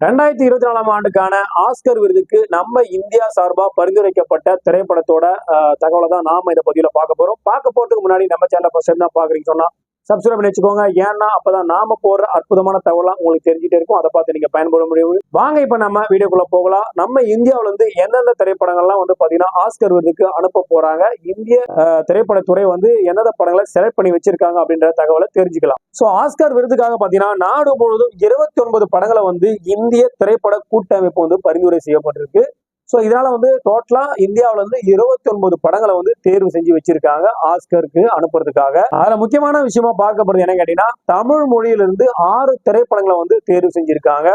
ரெண்டாயிரத்தி இருபத்தி நாலாம் ஆண்டுக்கான ஆஸ்கர் விருதுக்கு நம்ம இந்தியா சார்பா பரிந்துரைக்கப்பட்ட திரைப்படத்தோட தகவலை தான் நாம இந்த பதிவில் பார்க்க போறோம். பார்க்க போறதுக்கு முன்னாடி நம்ம சேனலை ஃபர்ஸ்ட் டைம் தான் பாக்குறீங்க சொன்னா சப்ஸ்கிரைப் பண்ணி வச்சுக்கோங்க ஏன்னா அப்பதான் நாம போடுற அற்புதமான தகவலாம் உங்களுக்கு தெரிஞ்சுட்டே இருக்கும். அதை பார்த்து நீங்க பயன்பட முடியும். வாங்க இப்ப நம்ம வீடியோக்குள்ள போகலாம். நம்ம இந்தியாவில இருந்து எந்தெந்த திரைப்படங்கள்லாம் வந்து பாத்தீங்கன்னா ஆஸ்கர் விருதுக்கு அனுப்ப போறாங்க. இந்திய திரைப்படத்துறை வந்து எந்தெந்த படங்களை செலக்ட் பண்ணி வச்சிருக்காங்க அப்படின்ற தகவலை தெரிஞ்சுக்கலாம். சோ ஆஸ்கர் விருதுக்காக பாத்தீங்கன்னா நாடு முழுவதும் இருபத்தி ஒன்பது படங்களை வந்து இந்திய திரைப்பட கூட்டமைப்பு வந்து பரிந்துரை செய்யப்பட்டிருக்கு. ஸோ இதனால வந்து டோட்டலா இந்தியாவில இருந்து இருபத்தி ஒன்பது படங்களை வந்து தேர்வு செஞ்சு வச்சிருக்காங்க ஆஸ்கருக்கு அனுப்புறதுக்காக. அதுல முக்கியமான விஷயமா பார்க்கப்படுறது என்ன கேட்டீங்கன்னா தமிழ் மொழியிலிருந்து ஆறு திரைப்படங்களை வந்து தேர்வு செஞ்சிருக்காங்க.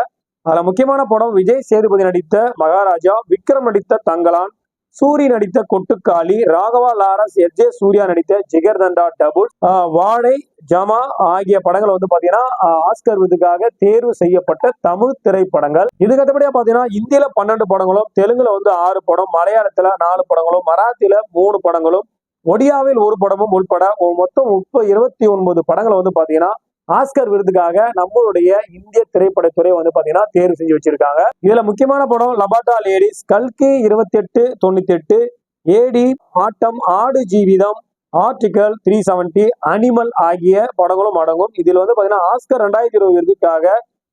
அதுல முக்கியமான படம் விஜய் சேதுபதி நடித்த மகாராஜா விக்ரம் நடித்த தங்கலான் சூரி நடித்த கொட்டுக்காளி ராகவா லாரஸ் எஸ் ஜே. சூர்யா நடித்த ஜிகர்தண்டா டபுள். வாழை வாடை ஜமா ஆகிய படங்கள் வந்து பாத்தீங்கன்னா ஆஸ்கர் விருதுக்காக தேர்வு செய்யப்பட்ட தமிழ் திரைப்படங்கள். இதுக்கு அடுத்தபடியா பாத்தீங்கன்னா இந்தியில பன்னெண்டு படங்களும் தெலுங்குல வந்து ஆறு படம் மலையாளத்துல நாலு படங்களும் மராத்தியில மூணு படங்களும் ஒடியாவில் ஒரு படமும் உள்பட மொத்தம் முப்பது இருபத்தி ஒன்பது படங்களை வந்து பாத்தீங்கன்னா ஆஸ்கர் விருதுக்காக நம்மளுடைய இந்திய திரைப்படத்துறை வந்து பாத்தீங்கன்னா தேர்வு செஞ்சு வச்சிருக்காங்க. இதுல முக்கியமான படம் லபாட்டா லேடிஸ் கல்கி இருபத்தி எட்டு தொண்ணூத்தி எட்டு ஏடி ஆட்டம் ஆடு Jeevitham article three seventy animal ஆகிய படங்களும் அடங்கும். இதில் வந்து பாத்தீங்கன்னா ஆஸ்கர் ரெண்டாயிரத்தி இருபது விருதுக்காக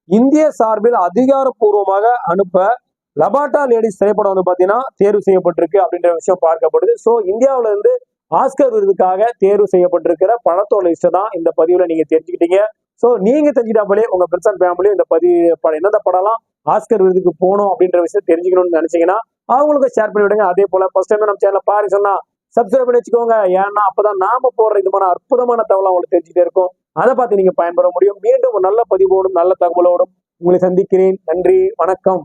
இந்திய சார்பில் அதிகாரப்பூர்வமாக அனுப்ப லபாட்டா லேடிஸ் திரைப்படம் வந்து பாத்தீங்கன்னா தேர்வு செய்யப்பட்டிருக்கு அப்படின்ற விஷயம் பார்க்கப்படுது. ஸோ இந்தியாவுல இருந்து ஆஸ்கர் விருதுக்காக தேர்வு செய்யப்பட்டிருக்கிற படத்தோட லிஸ்ட் தான் இந்த பதிவுல நீங்க தெரிஞ்சுக்கிட்டீங்க. ஸோ நீங்க தெரிஞ்சுக்கிட்டாலே உங்க ஃப்ரெண்ட்ஸ் அண்ட் ஃபேமிலியும் இந்த பதிவு படம் எந்தெந்த படம்லாம் ஆஸ்கர் விருதுக்கு போகணும் அப்படின்ற விஷயம் தெரிஞ்சுக்கணும்னு நினைச்சீங்கன்னா அவங்களுக்கு ஷேர் பண்ணி விடுங்க. அதே போல ஃபர்ஸ்ட் டைம் நம்ம சேனல் பாரு சொன்னா சப்ஸ்கிரைப் பண்ணி வச்சுக்கோங்க. ஏன்னா அப்பதான் நாம போடுற இது அற்புதமான தகவல் உங்களுக்கு தெரிஞ்சுட்டே இருக்கும். அதை பார்த்து நீங்க பயன்பெற முடியும். மீண்டும் ஒரு நல்ல பதிவோடும் நல்ல தகவலோடும் உங்களை சந்திக்கிறேன். நன்றி வணக்கம்.